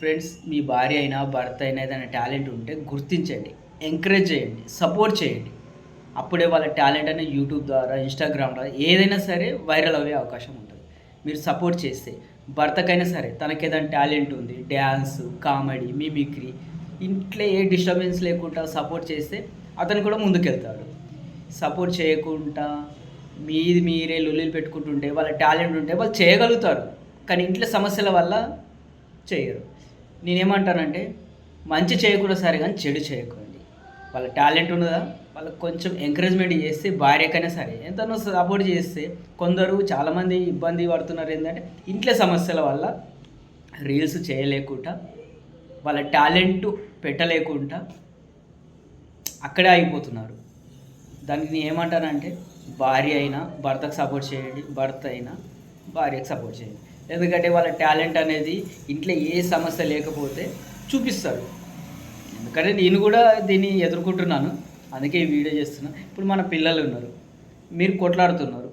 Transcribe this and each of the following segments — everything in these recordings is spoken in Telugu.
ఫ్రెండ్స్ మీ భార్య అయినా భర్త అయినా ఏదైనా టాలెంట్ ఉంటే గుర్తించండి ఎంకరేజ్ చేయండి సపోర్ట్ చేయండి. అప్పుడే వాళ్ళ టాలెంట్ అనేది యూట్యూబ్ ద్వారా ఇన్స్టాగ్రామ్ ద్వారా ఏదైనా సరే వైరల్ అయ్యే అవకాశం ఉంటుంది. మీరు సపోర్ట్ చేస్తే భర్తకైనా సరే తనకి ఏదైనా టాలెంట్ ఉంది డ్యాన్స్ కామెడీ మిమిక్రీ ఇంట్లో ఏ డిస్టర్బెన్స్ లేకుండా సపోర్ట్ చేస్తే అతను కూడా ముందుకెళ్తాడు. సపోర్ట్ చేయకుండా మీది మీరే లొల్లిలు పెట్టుకుంటుంటే వాళ్ళ టాలెంట్ ఉంటే వాళ్ళు చేయగలుగుతారు. కానీ ఇంట్లో సమస్యల వల్ల చేయరు. నేనేమంటానంటే మంచి చేయకుండా సరే కానీ చెడు చేయకండి. వాళ్ళ టాలెంట్ ఉన్నదా? వాళ్ళకి కొంచెం ఎంకరేజ్మెంట్ చేస్తే భార్యకైనా సరే ఎంతనో సపోర్ట్ చేస్తే కొందరు చాలామంది ఇబ్బంది పడుతున్నారు ఏంటంటే ఇంట్లో సమస్యల వల్ల రీల్స్ చేయలేకుండా వాళ్ళ టాలెంట్ పెట్టలేకుండా అక్కడే అయిపోతున్నారు దానికి నేను ఏమంటానంటే భార్య అయినా భర్తకు సపోర్ట్ చేయండి భర్త అయినా భార్యకు సపోర్ట్ చేయండి. ఎందుకంటే వాళ్ళ టాలెంట్ అనేది ఇంట్లో ఏ సమస్య లేకపోతే చూపిస్తారు. ఎందుకంటే నేను కూడా దీన్ని ఎదుర్కొంటున్నాను. అందుకే ఈ వీడియో చేస్తున్నా. ఇప్పుడు మన పిల్లలు ఉన్నారు. మీరు కొట్లాడుతున్నారు.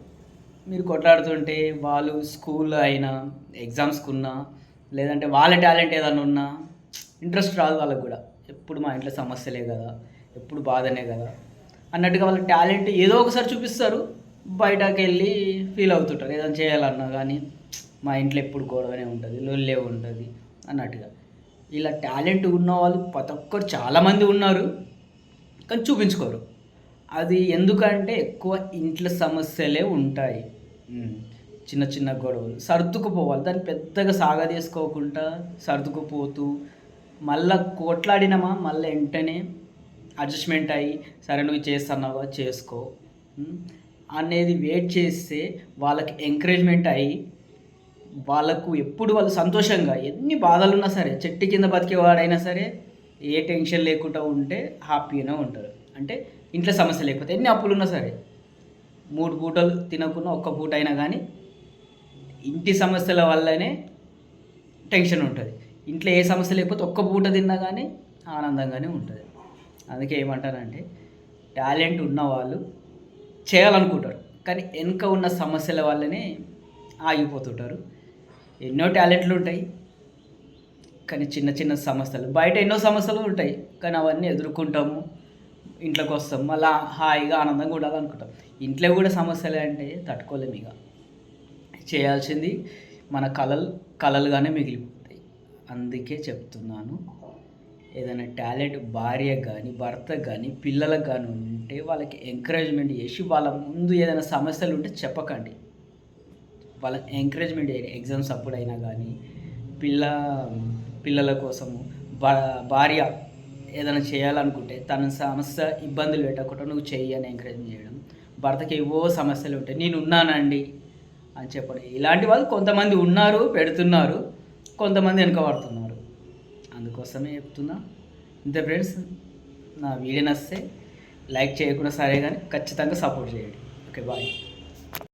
మీరు కొట్లాడుతుంటే వాళ్ళు స్కూల్ అయినా ఎగ్జామ్స్కి ఉన్నా లేదంటే వాళ్ళ టాలెంట్ ఏదైనా ఉన్నా ఇంట్రెస్ట్ రాదు వాళ్ళకి కూడా. ఎప్పుడు మా ఇంట్లో సమస్యలే కదా ఎప్పుడు బాధనే కదా అన్నట్టుగా వాళ్ళ టాలెంట్ ఏదో ఒకసారి చూపిస్తారు. బయటకు వెళ్ళి ఫీల్ అవుతుంటారు. ఏదైనా చేయాలన్నా కానీ మా ఇంట్లో ఎప్పుడు గొడవనే ఉంటుంది లొల్లే ఉంటుంది అన్నట్టుగా. ఇలా టాలెంట్ ఉన్న వాళ్ళు ప్రతి ఒక్కరు చాలామంది ఉన్నారు కానీ చూపించుకోరు. అది ఎందుకంటే ఎక్కువ ఇంట్లో సమస్యలే ఉంటాయి. చిన్న చిన్న గొడవలు. సర్దుకుపోవాలి దాన్ని పెద్దగా సాగదీసుకోకుండా సర్దుకుపోతూ మళ్ళా కోట్లాడినామా మళ్ళీ వెంటనే అడ్జస్ట్మెంట్ అయ్యి సరే నువ్వు చేస్తున్నావా చేసుకో. అనేది వెయిట్ చేస్తే వాళ్ళకి ఎంకరేజ్మెంట్ అయ్యి వాళ్ళకు ఎప్పుడు వాళ్ళు సంతోషంగా ఎన్ని బాధలున్నా సరే చెట్టు కింద బతికేవాడైనా సరే ఏ టెన్షన్ లేకుండా ఉంటే హ్యాపీగానే ఉంటారు. అంటే ఇంట్లో సమస్య లేకపోతే ఎన్ని అప్పులున్నా సరే మూడు పూటలు తినకుండా ఒక్క పూట అయినా కానీ ఇంటి సమస్యల వల్లనే టెన్షన్ ఉంటుంది. ఇంట్లో ఏ సమస్య లేకపోతే ఒక్క పూట తిన్నా కానీ ఆనందంగానే ఉంటుంది. అందుకే ఏమంటారంటే టాలెంట్ ఉన్నవాళ్ళు చేయాలనుకుంటారు కానీ వెనుక ఉన్న సమస్యల వల్లనే ఆగిపోతుంటారు. ఎన్నో టాలెంట్లు ఉంటాయి కానీ చిన్న చిన్న సమస్యలు బయట ఎన్నో సమస్యలు ఉంటాయి కానీ అవన్నీ ఎదుర్కొంటాము ఇంట్లోకి వస్తాం మళ్ళీ హాయిగా ఆనందంగా ఉండాలనుకుంటాం. ఇంట్లో కూడా సమస్యలే అంటే తట్టుకోలేము ఇక. చేయాల్సింది మన కళలు కళలుగానే మిగిలిపోతాయి. అందుకే చెప్తున్నాను ఏదైనా టాలెంట్ భార్య కానీ భర్త కానీ పిల్లలకు కానీ ఉంటే వాళ్ళకి ఎంకరేజ్మెంట్ చేసి వాళ్ళ ముందు ఏదైనా సమస్యలు ఉంటే చెప్పకండి. వాళ్ళకి ఎంకరేజ్మెంట్ చేయాలి ఎగ్జామ్స్ అప్పుడైనా కానీ పిల్ల పిల్లల కోసము భార్య ఏదైనా చేయాలనుకుంటే తన సమస్య ఇబ్బందులు పెట్టకుండా నువ్వు చెయ్యి అని ఎంకరేజ్ చేయడం. భర్తకి ఏవో సమస్యలు ఉంటాయి నేను ఉన్నానండి అని చెప్పడం. ఇలాంటి వాళ్ళు కొంతమంది ఉన్నారు పెడుతున్నారు కొంతమంది వెనుకబడుతున్నారు. అందుకోసమే చెప్తున్నా. ఇంతే ఫ్రెండ్స్ నా వీడియో నస్తే లైక్ చేయకుండా సరే కానీ ఖచ్చితంగా సపోర్ట్ చేయండి. Okay bye